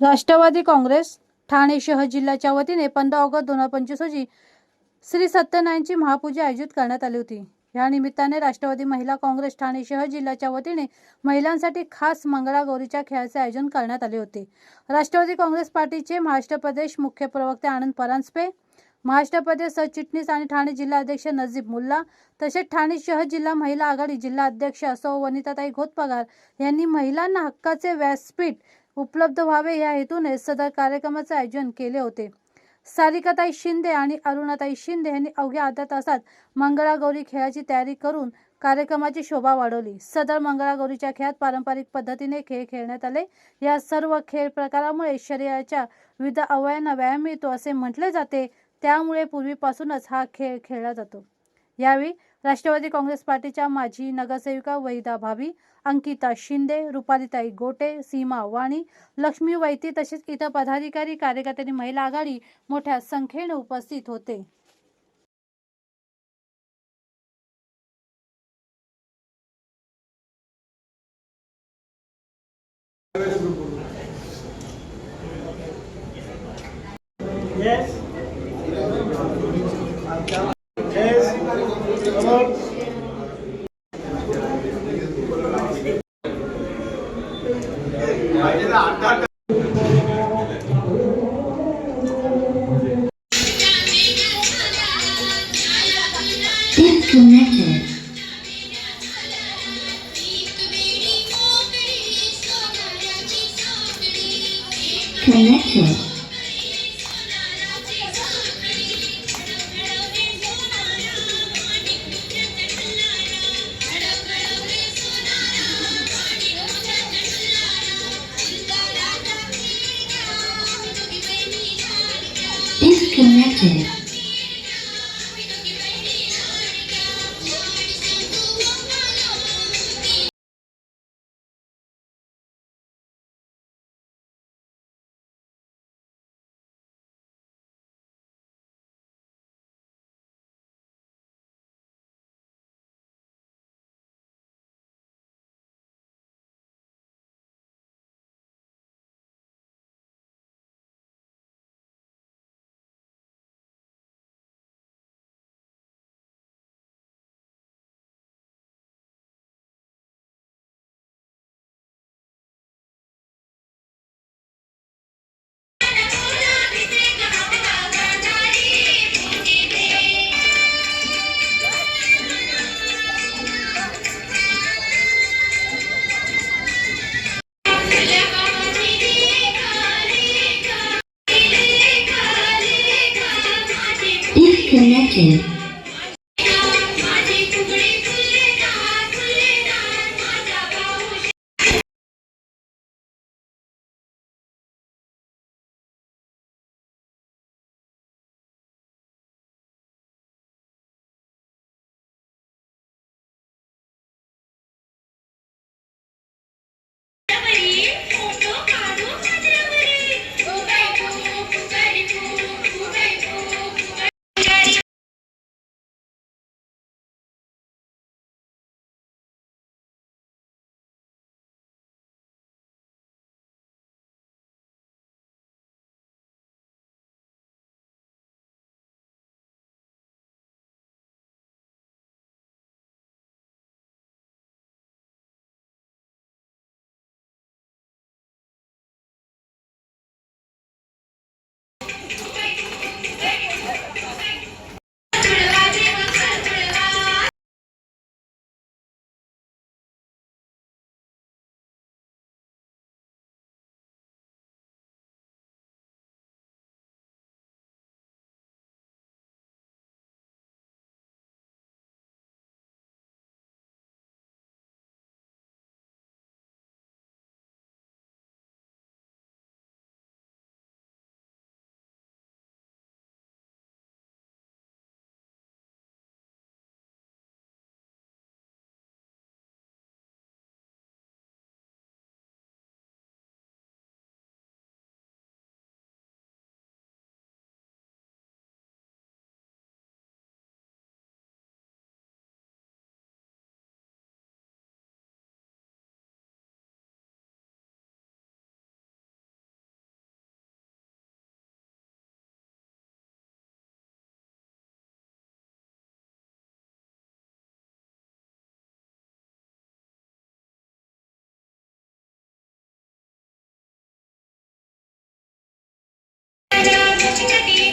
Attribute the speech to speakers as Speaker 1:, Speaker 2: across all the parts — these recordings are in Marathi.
Speaker 1: राष्ट्रवादी काँग्रेस ठाणे शहर जिल्ह्याच्या वतीने पंधरा ऑगस्ट दोन हजार पंचवीस रोजी श्री सत्यनारायणची महापूजा आयोजित करण्यात आली होती. या निमित्ताने राष्ट्रवादी महिला काँग्रेस ठाणे शहर जिल्ह्याच्या वतीने महिलांसाठी खास मंगळागौरीच्या खेळाचे आयोजन करण्यात आले होते. राष्ट्रवादी काँग्रेस पार्टीचे महाराष्ट्र प्रदेश मुख्य प्रवक्ते आनंद परांजपे महाराष्ट्र प्रदेश सरचिटणीस आणि ठाणे जिल्हा अध्यक्ष नजीब मुल्ला तसेच ठाणे शहर जिल्हा महिला आघाडी जिल्हा अध्यक्ष असो वनिताताई घोतपगार यांनी महिलांना हक्काचे व्यासपीठ उपलब्ध व्हावे या हेतूने सदर कार्यक्रमाचे आयोजन केले होते. सारिकाताई शिंदे आणि अरुणाताई शिंदे यांनी अवघ्या अर्ध्या तासात मंगळागौरी खेळाची तयारी करून कार्यक्रमाची शोभा वाढवली. सदर मंगळागौरीच्या खेळात पारंपरिक पद्धतीने खेळ खेळण्यात आले. या सर्व खेळ प्रकारामुळे शरीराच्या विविध अवयवांना व्यायाम मिळतो असे म्हटले जाते. त्यामुळे पूर्वीपासूनच हा खेळ खेळला जातो. यावेळी राष्ट्रवादी काँग्रेस पार्टीच्या माजी नगरसेविका वहिदा भाभी अंकिता शिंदे रुपालीताई गोटे सीमा वाणी लक्ष्मी वैती तसेच इतर पदाधिकारी कार्यकर्त्यांनी महिला आघाडी मोठ्या संख्येने उपस्थित होते
Speaker 2: Yes.
Speaker 3: Connected. quem?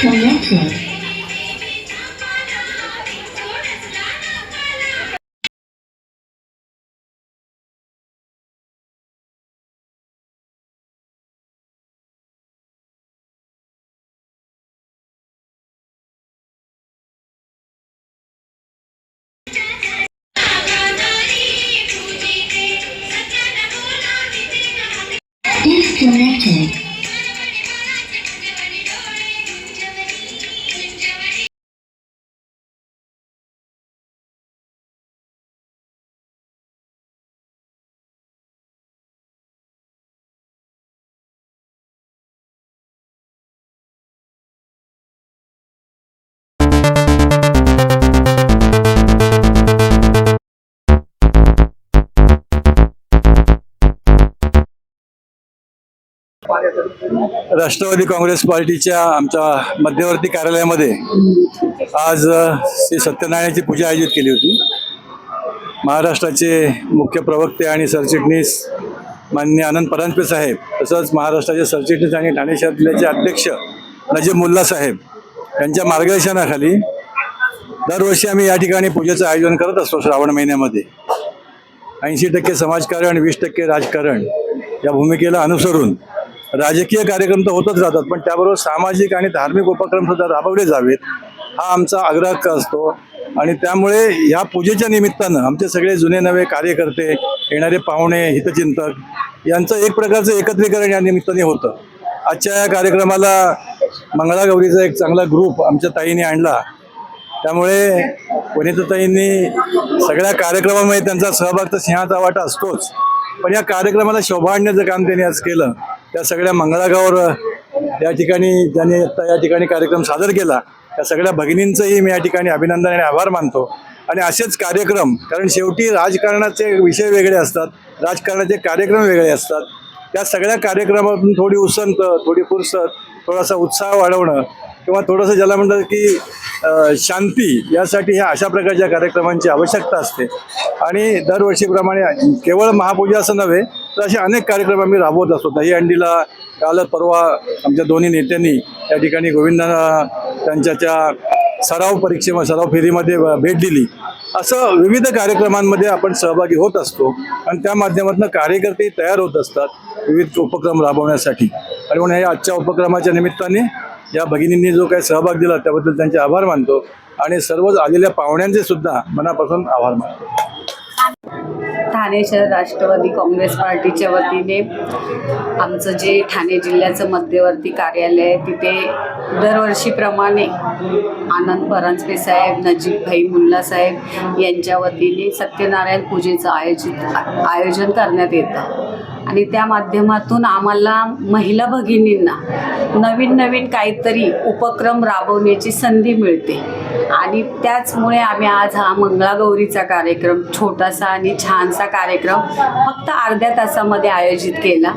Speaker 3: Connected.
Speaker 4: Rashtrawadi Congress पार्टीच्या आमच्या मध्यवर्ती कार्यालयामध्ये आज श्री सत्यनारायणाची पूजा आयोजित केली होती. महाराष्ट्राचे मुख्य प्रवक्ते आणि सरचिटणीस मान्य आनंद परांजपे साहेब तसंच महाराष्ट्राचे सरचिटणीस आणि ठाणे शहर जिल्ह्याचे अध्यक्ष नजीब मुल्ला साहेब यांच्या मार्गदर्शनाखाली दरवर्षी आम्ही या ठिकाणी पूजेचं आयोजन करत असतो श्रावण महिन्यामध्ये. ऐंशी टक्के समाजकारण वीस टक्के राजकारण या भूमिकेला अनुसरून राजकीय कार्यक्रम तर होतच राहतात पण त्याबरोबर सामाजिक आणि धार्मिक उपक्रम सुद्धा राबवले जावेत हा आमचा आग्रह असतो. आणि त्यामुळे ह्या पूजेच्या निमित्तानं आमचे सगळे जुने नवे कार्यकर्ते येणारे पाहुणे हितचिंतक यांचं एक प्रकारचं एकत्रीकरण या निमित्ताने होतं. आजच्या या कार्यक्रमाला मंगळागौरीचा एक चांगला ग्रुप आमच्या ताईने आणला. त्यामुळे वनिताताईंनी सगळ्या कार्यक्रमामध्ये त्यांचा सहभाग तर सिंहाचा वाटा असतोच. पण या कार्यक्रमाला शोभा आणण्याचं काम त्यांनी आज केलं. त्या सगळ्या मंगळागावर या ठिकाणी ज्यांनी आता या ठिकाणी कार्यक्रम सादर केला त्या सगळ्या भगिनींचंही मी या ठिकाणी अभिनंदन आणि आभार मानतो. आणि असेच कार्यक्रम कारण शेवटी राजकारणाचे विषय वेगळे असतात राजकारणाचे कार्यक्रम वेगळे असतात. त्या सगळ्या कार्यक्रमातून थोडी उसंत थोडी फुरसत थोडासा उत्साह वाढवणं किंवा थोडंसं ज्याला म्हणतात की शांती यासाठी ह्या अशा प्रकारच्या कार्यक्रमांची आवश्यकता असते. आणि दरवर्षीप्रमाणे केवळ महापूजा असं नव्हे तर असे अनेक कार्यक्रम आम्ही राबवत असतो. दही अंडीला काल परवा आमच्या दोन्ही नेत्यांनी या ठिकाणी गोविंदांना त्यांच्या त्या सराव परीक्षे सराव फेरीमध्ये भेट दिली. असं विविध कार्यक्रमांमध्ये आपण सहभागी होत असतो. आणि त्या माध्यमातून कार्यकर्ते तयार होत असतात. विविध उपक्रम राबवण्यासाठी. आणि म्हणून या आजच्या उपक्रमाच्या निमित्ताने या भगिनींनी जो काही सहभाग दिला त्याबद्दल त्यांचे आभार मानतो आणि सर्वच आलेल्या पाहुण्यांचे सुद्धा मनापासून आभार मानतो.
Speaker 5: ठाणे शहर राष्ट्रवादी काँग्रेस पार्टीच्या वतीने आमचं जे ठाणे जिल्ह्याचं मध्यवर्ती कार्यालय आहे तिथे दरवर्षीप्रमाणे आनंद परांजपे साहेब नजीब भाई मुल्ला साहेब यांच्या वतीने सत्यनारायण पूजेचं आयोजित आयोजन करण्यात येतं. आणि त्या माध्यमातून आम्हाला महिला भगिनींना नवीन नवीन काहीतरी उपक्रम राबवण्याची संधी मिळते. आणि त्याचमुळे आम्ही आज हा मंगळागौरीचा कार्यक्रम छोटासा आणि छानसा कार्यक्रम फक्त अर्ध्या तासामध्ये आयोजित केला.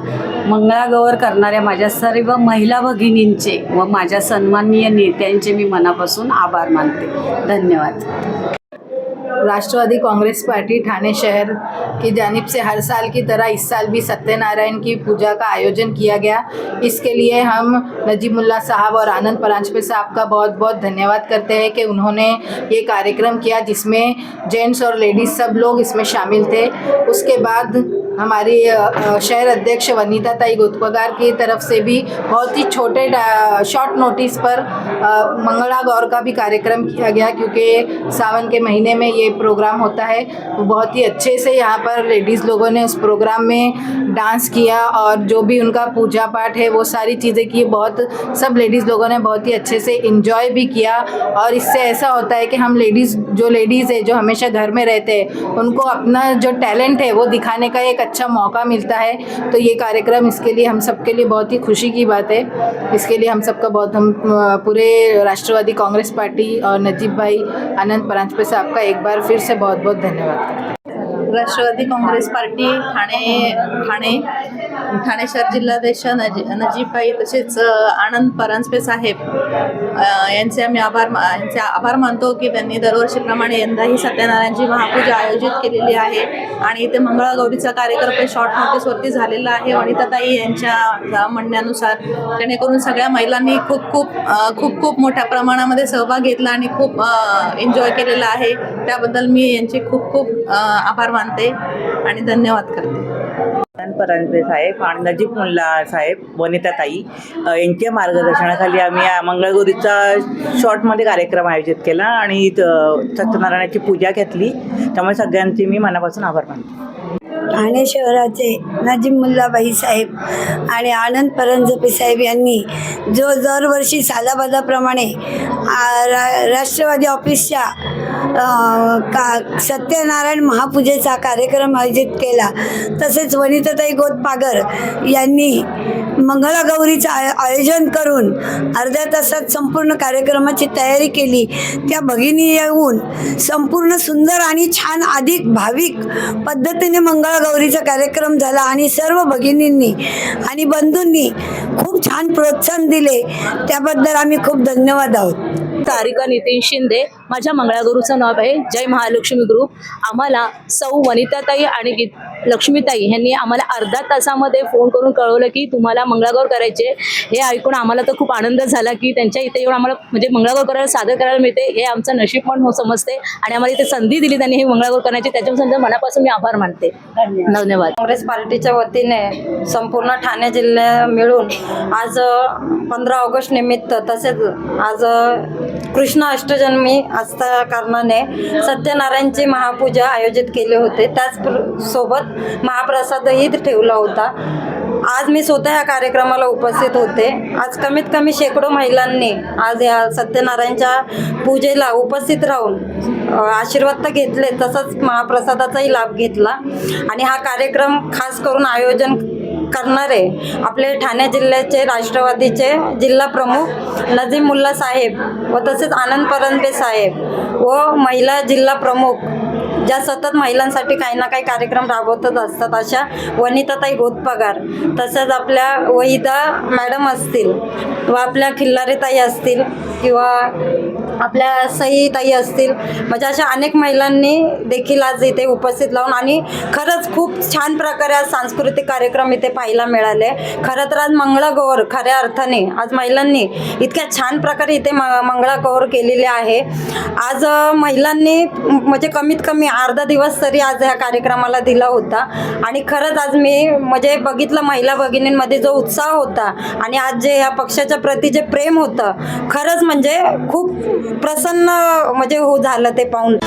Speaker 5: मंगळागौर करणाऱ्या माझ्या सर्व महिला भगिनींचे व माझ्या सन्माननीय नेत्यांचे मी मनापासून आभार मानते. धन्यवाद.
Speaker 6: राष्ट्रवादी कांग्रेस पार्टी ठाणे शहर की जानिब से हर साल की तरह इस साल भी सत्यनारायण की पूजा का आयोजन किया गया। इसके लिए हम नजीमुल्ला साहब और आनंद परांजपे साहब का बहुत बहुत धन्यवाद करते हैं कि उन्होंने ये कार्यक्रम किया जिसमें जेंट्स और लेडीज़ सब लोग इसमें शामिल थे। उसके बाद हमारी शहर अध्यक्ष वनीता ताई गोतपगार की तरफ़ से भी बहुत ही छोटे शॉर्ट नोटिस पर मंगला गौर का भी कार्यक्रम किया गया क्योंकि सावन के महीने में ये प्रोग्राम होता है। बहुत ही अच्छे से यहाँ पर लेडीज़ लोगों ने उस प्रोग्राम में डांस किया और जो भी उनका पूजा पाठ है, वो सारी चीज़ें की बहुत, सब लेडीज़ लोगों ने बहुत ही अच्छे से इंजॉय भी किया। और इससे ऐसा होता है कि हम लेडीज़ जो लेडीज़ है, जो हमेशा घर में रहते हैं, उनको अपना जो टैलेंट है, वो दिखाने का एक अच्छा मौका मिलता है तो ये कार्यक्रम इसके लिए हम सबके लिए बहुत ही खुशी की बात है। इसके लिए हम सबका बहुत, हम पूरे राष्ट्रवादी कांग्रेस पार्टी और नजीब भाई आनंद परांजपे साहब का एक बार फिर से बहुत बहुत धन्यवाद
Speaker 7: राष्ट्रवादी काँग्रेस पार्टी ठाणे ठाणे ठाणे शहर जिल्हाध्यक्ष नजी नजीबाई तसेच आनंद परांजपे साहेब यांचे आम्ही आभार यांचे आभार मानतो की त्यांनी दरवर्षीप्रमाणे यंदाही सत्यनारायणची महापूजा आयोजित केलेली आहे आणि इथे मंगळागौरीचा कार्यक्रम शॉर्ट नोटीसवरती झालेला आहे. वनिताताई यांच्या म्हणण्यानुसार जेणेकरून सगळ्या महिलांनी खूप खूप खूप खूप मोठ्या प्रमाणामध्ये सहभाग घेतला आणि खूप एन्जॉय केलेला आहे. त्याबद्दल मी यांचे खूप खूप आभार मानतो. मानते आणि धन्यवाद करते.
Speaker 8: परांजपे साहेब आणि नजीब मुल्ला साहेब वनिताताई अ, यांच्या मार्गदर्शनाखाली आम्ही मंगळगौरीचा शॉर्टमध्ये कार्यक्रम आयोजित केला आणि सत्यनारायणाची पूजा घेतली. त्यामुळे सगळ्यांचे मी मनापासून आभार मानते.
Speaker 9: ठाणे शहराचे नजीम मुल्लाबाई साहेब आणि आनंद परंजपे साहेब यांनी जो दरवर्षी सालाबादाप्रमाणे रा राष्ट्रवादी ऑफिसच्या का सत्यनारायण महापूजेचा कार्यक्रम आयोजित केला. तसेच वनिताताई गोतपागर यांनी मंगळागौरीचं आय आयोजन करून अर्ध्या तासात संपूर्ण कार्यक्रमाची तयारी केली. त्या भगिनी येऊन संपूर्ण सुंदर आणि छान अधिक भाविक पद्धतीने मंगळागौरीचा कार्यक्रम झाला आणि सर्व भगिनींनी आणि बंधूंनी खूप छान प्रोत्साहन दिले. त्याबद्दल आम्ही खूप धन्यवाद आहोत.
Speaker 10: तारिका नितीन शिंदे माझ्या मंगळागुरूचं नाव आहे. जय महालक्ष्मी ग्रुप. आम्हाला सौ वनिताताई आणि गीत लक्ष्मीताई यांनी आम्हाला अर्धा तासामध्ये फोन करून कळवलं की तुम्हाला मंगळागौर करायचे हे ऐकून आम्हाला तर खूप आनंद झाला की त्यांच्या इथे येऊन आम्हाला म्हणजे मंगळागौर करायला सादर करायला मिळते. हे आमचं नशीब पण हो समजते आणि आम्हाला इथे संधी दिली त्यांनी हे मंगळागौर करण्याची त्याच्यापासून मनापासून मी आभार मानते. धन्यवाद.
Speaker 11: काँग्रेस पार्टीच्या वतीने संपूर्ण ठाणे जिल्हा मिळून आज पंधरा ऑगस्ट निमित्त तसेच आज कृष्ण अष्टजन्मी असता कारणाने सत्यनारायणची महापूजा आयोजित केली होते. त्याच सोबत महाप्रसादही ठेवला होता. आज मी स्वतः या कार्यक्रमाला उपस्थित होते. आज कमीत कमी शेकडो महिलांनी आज या सत्यनारायणच्या पूजेला उपस्थित राहून आशीर्वाद तर घेतले तसंच महाप्रसादाचाही लाभ घेतला. आणि हा कार्यक्रम खास करून आयोजन करणारे आपले ठाणे जिल्ह्याचे राष्ट्रवादीचे जिल्हा प्रमुख नजीम मुल्ला साहेब व तसेच आनंद परंबे साहेब व महिला जिल्हा प्रमुख ज्या सतत महिलांसाठी काही ना काही कार्यक्रम राबवतच असतात अशा वनिताताई गोतपगार तसंच आपल्या वहिदा मॅडम असतील व आपल्या खिल्लारीताई असतील किंवा आपल्या सईताई असतील. म्हणजे अशा अनेक महिलांनी देखील आज इथे उपस्थित लावून आणि खरंच खूप छान प्रकारे आज सांस्कृतिक कार्यक्रम इथे पाहायला मिळाले. खरं तर आज मंगळागौर खऱ्या अर्थाने आज महिलांनी इतक्या छान प्रकारे इथे म मंगळागौर केलेले आहे. आज महिलांनी म्हणजे कमीत कमी अर्धा दिवस तरी आज ह्या कार्यक्रमाला दिला होता. आणि खरंच आज मी म्हणजे बघितलं महिला भगिनींमध्ये जो उत्साह होता आणि आज जे ह्या पक्षाच्या प्रती जे प्रेम होतं खरंच म्हणजे खूप प्रसन्न म्हणजे हो झालं ते पाहून